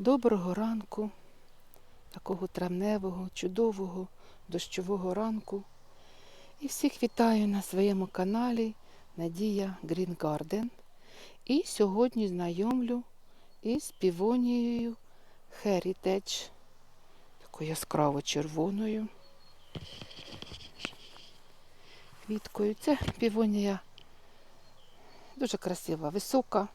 Доброго ранку, такого травневого, чудового, дощового ранку. І всіх вітаю на своєму каналі Надія Green Garden. І сьогодні знайомлю із півонією Heritage, такою яскраво червоною квіткою. Це півонія дуже красива, висока.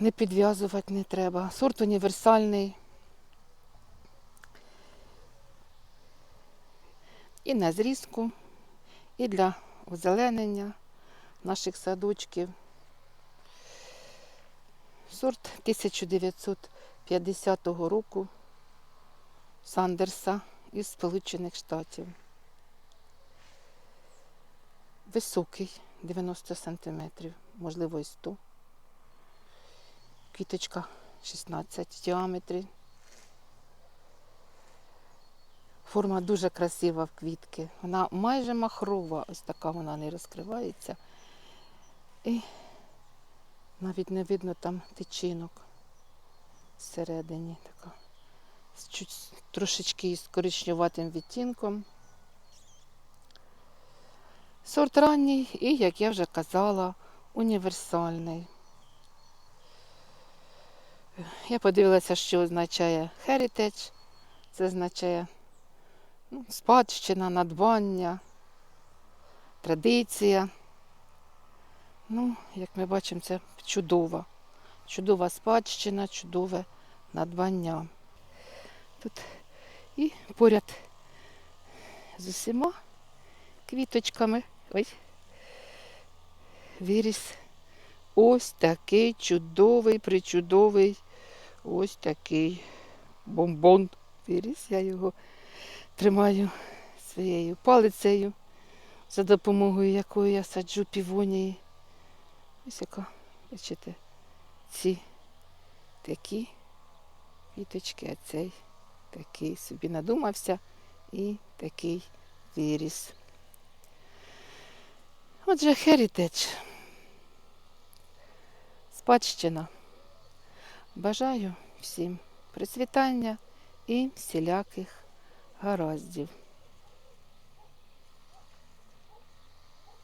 Не підв'язувати не треба. Сорт універсальний. І на зрізку, і для озеленення наших садочків. Сорт 1950 року Сандерса із Сполучених Штатів. Високий, 90 сантиметрів, можливо, і 100 квіточка 16 в діаметрі. Форма дуже красива в квітки. Вона майже махрова, ось така вона не розкривається. І навіть не видно там тичинок всередині. Така. З чуть трошечки із коричневатим відтінком. Сорт ранній і, як я вже казала, універсальний. Я подивилася, що означає heritage. Це означає ну, спадщина, надбання, традиція. Ну, як ми бачимо, це чудова. Чудова спадщина, чудове надбання. Тут і поряд з усіма квіточками. Ой, виріс ось такий чудовий, причудовий, ось такий бомбон виріс. Я його тримаю своєю палицею, за допомогою якої я саджу півонії. Ось яка, бачите, ці такі квіточки, а цей такий собі надумався і такий виріс. Отже, Heritage. Спадщина. Бажаю всім процвітання і всіляких гараздів.